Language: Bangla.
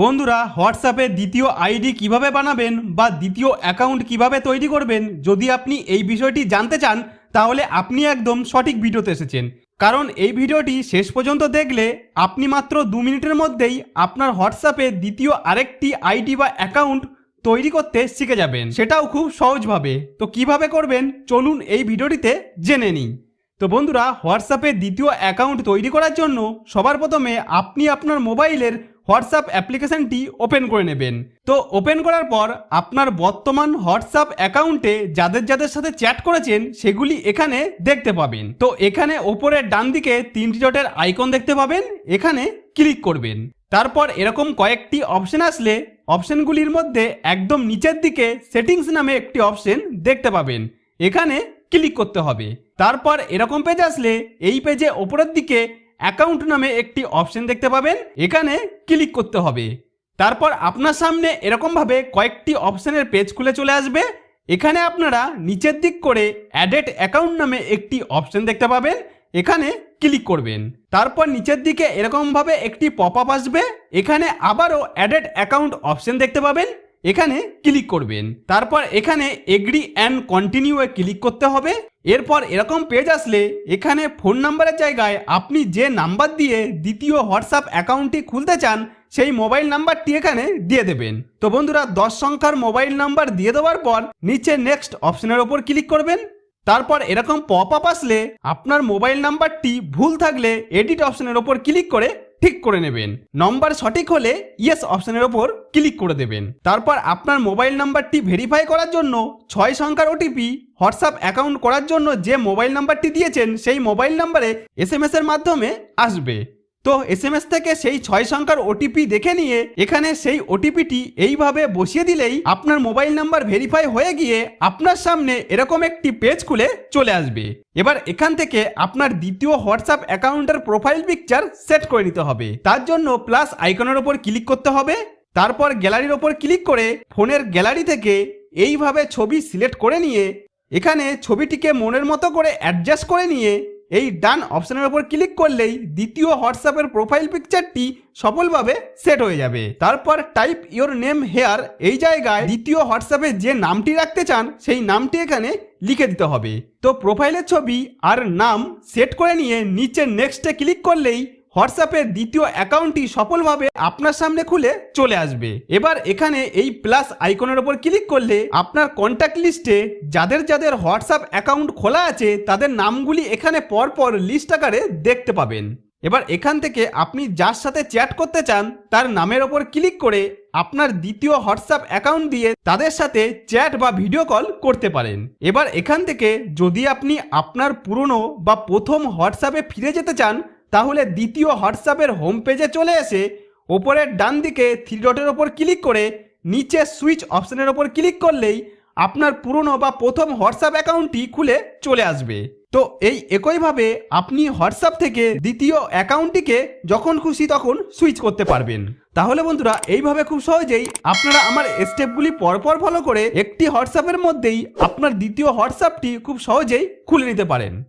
বন্ধুরা, হোয়াটসঅ্যাপে দ্বিতীয় আইডি কীভাবে বানাবেন বা দ্বিতীয় অ্যাকাউন্ট কীভাবে তৈরি করবেন যদি আপনি এই বিষয়টি জানতে চান, তাহলে আপনি একদম সঠিক ভিডিওতে এসেছেন। কারণ এই ভিডিওটি শেষ পর্যন্ত দেখলে আপনি মাত্র দু মিনিটের মধ্যেই আপনার হোয়াটসঅ্যাপে দ্বিতীয় আরেকটি আইডি বা অ্যাকাউন্ট তৈরি করতে শিখে যাবেন। সেটাও খুব সহজভাবে। তো কীভাবে করবেন? চলুন এই ভিডিওটিতে জেনে নিই। তো বন্ধুরা, হোয়াটসঅ্যাপে দ্বিতীয় অ্যাকাউন্ট তৈরি করার জন্য সবার প্রথমে আপনি আপনার মোবাইলের হোয়াটসঅ্যাপ অ্যাপ্লিকেশনটি ওপেন করে নেবেন। তো ওপেন করার পর আপনার বর্তমান হোয়াটসঅ্যাপ অ্যাকাউন্টে যাদের যাদের সাথে চ্যাট করেছেন, সেগুলি এখানে দেখতে পাবেন। তো এখানে ওপরের ডান দিকে তিনটি ডটের আইকন দেখতে পাবেন, এখানে ক্লিক করবেন। তারপর এরকম কয়েকটি অপশন আসলে অপশনগুলির মধ্যে একদম নিচের দিকে সেটিংস নামে একটি অপশন দেখতে পাবেন। এখানে ক্লিক করতে হবে। তারপর এরকম পেজ আসলে এই পেজে ওপরের দিকে অ্যাকাউন্ট নামে একটি অপশন দেখতে পাবেন। এখানে ক্লিক করতে হবে। তারপর আপনার সামনে এরকমভাবে কয়েকটি অপশনের পেজ খুলে চলে আসবে। এখানে আপনারা নিচের দিক করে অ্যাডেড অ্যাকাউন্ট নামে একটি অপশন দেখতে পাবেন। এখানে ক্লিক করবেন। তারপর নিচের দিকে এরকমভাবে একটি পপ আপ আসবে। এখানে আবারও অ্যাডেড অ্যাকাউন্ট অপশন দেখতে পাবেন। এখানে ক্লিক করবেন। তারপর এখানে এগ্রি অ্যান্ড কন্টিনিউ এ ক্লিক করতে হবে। এরপর এরকম পেজ আসলে এখানে ফোন নাম্বারের জায়গায় আপনি যে নাম্বার দিয়ে দ্বিতীয় হোয়াটসঅ্যাপ অ্যাকাউন্টটি খুলতে চান, সেই মোবাইল নাম্বারটি এখানে দিয়ে দেবেন। তো বন্ধুরা, দশ সংখ্যার মোবাইল নাম্বার দিয়ে দেওয়ার পর নিচে নেক্সট অপশনের ওপর ক্লিক করবেন। তারপর এরকম পপ আপ আসলে আপনার মোবাইল নাম্বারটি ভুল থাকলে এডিট অপশনের ওপর ক্লিক করে ঠিক করে নেবেন। নম্বর সঠিক হলে ইয়েস অপশনের ওপর ক্লিক করে দেবেন। তারপর আপনার মোবাইল নাম্বারটি ভেরিফাই করার জন্য ছয় সংখ্যার ওটিপি হোয়াটসঅ্যাপ অ্যাকাউন্ট করার জন্য যে মোবাইল নাম্বারটি দিয়েছেন, সেই মোবাইল নাম্বারে এস এর মাধ্যমে আসবে। তো এস এম এস থেকে সেই ছয় সংখ্যার ওটিপি দেখে নিয়ে এখানে সেই ওটিপিটি এইভাবে বসিয়ে দিলেই আপনার মোবাইল নাম্বার ভেরিফাই হয়ে গিয়ে আপনার সামনে এরকম একটি পেজ খুলে চলে আসবে। এবার এখান থেকে আপনার দ্বিতীয় হোয়াটসঅ্যাপ অ্যাকাউন্টের প্রোফাইল পিকচার সেট করে নিতে হবে। তার জন্য প্লাস আইকনের ওপর ক্লিক করতে হবে। তারপর গ্যালারির ওপর ক্লিক করে ফোনের গ্যালারি থেকে এইভাবে ছবি সিলেক্ট করে নিয়ে এখানে ছবিটিকে মনের মতো করে অ্যাডজাস্ট করে নিয়ে এই ডান অপশনের ওপর ক্লিক করলেই দ্বিতীয় হোয়াটসঅ্যাপের প্রোফাইল পিকচারটি সফলভাবে সেট হয়ে যাবে। তারপর টাইপ ইওর নেম হেয়ার এই জায়গায় দ্বিতীয় হোয়াটসঅ্যাপে যে নামটি রাখতে চান, সেই নামটি এখানে লিখে দিতে হবে। তো প্রোফাইলের ছবি আর নাম সেট করে নিয়ে নিচে নেক্সটে ক্লিক করলেই হোয়াটসঅ্যাপের দ্বিতীয় অ্যাকাউন্টটি সফলভাবে আপনার সামনে খুলে চলে আসবে। এবার এখানে এই প্লাস আইকনের ওপর ক্লিক করলে আপনার কন্ট্যাক্ট লিস্টে যাদের যাদের হোয়াটসঅ্যাপ অ্যাকাউন্ট খোলা আছে, তাদের নামগুলি এখানে পরপর লিস্ট আকারে দেখতে পাবেন। এবার এখান থেকে আপনি যার সাথে চ্যাট করতে চান, তার নামের ওপর ক্লিক করে আপনার দ্বিতীয় হোয়াটসঅ্যাপ অ্যাকাউন্ট দিয়ে তাদের সাথে চ্যাট বা ভিডিও কল করতে পারেন। এবার এখান থেকে যদি আপনি আপনার পুরনো বা প্রথম হোয়াটসঅ্যাপে ফিরে যেতে চান তাহলে দ্বিতীয় হোয়াটসঅ্যাপের হোম পেজে চলে এসে ওপরের ডান দিকে থ্রি ডটের ওপর ক্লিক করে নিচে সুইচ অপশনের ওপর ক্লিক করলেই আপনার পুরনো বা প্রথম হোয়াটসঅ্যাপ অ্যাকাউন্টটি খুলে চলে আসবে। তো এই একইভাবে আপনি হোয়াটসঅ্যাপ থেকে দ্বিতীয় অ্যাকাউন্টটিকে যখন খুশি তখন সুইচ করতে পারবেন। তাহলে বন্ধুরা, এইভাবে খুব সহজেই আপনারা আমার স্টেপগুলি পরপর ফলো করে একটি হোয়াটসঅ্যাপের মধ্যেই আপনার দ্বিতীয় হোয়াটসঅ্যাপটি খুব সহজেই খুলে নিতে পারেন।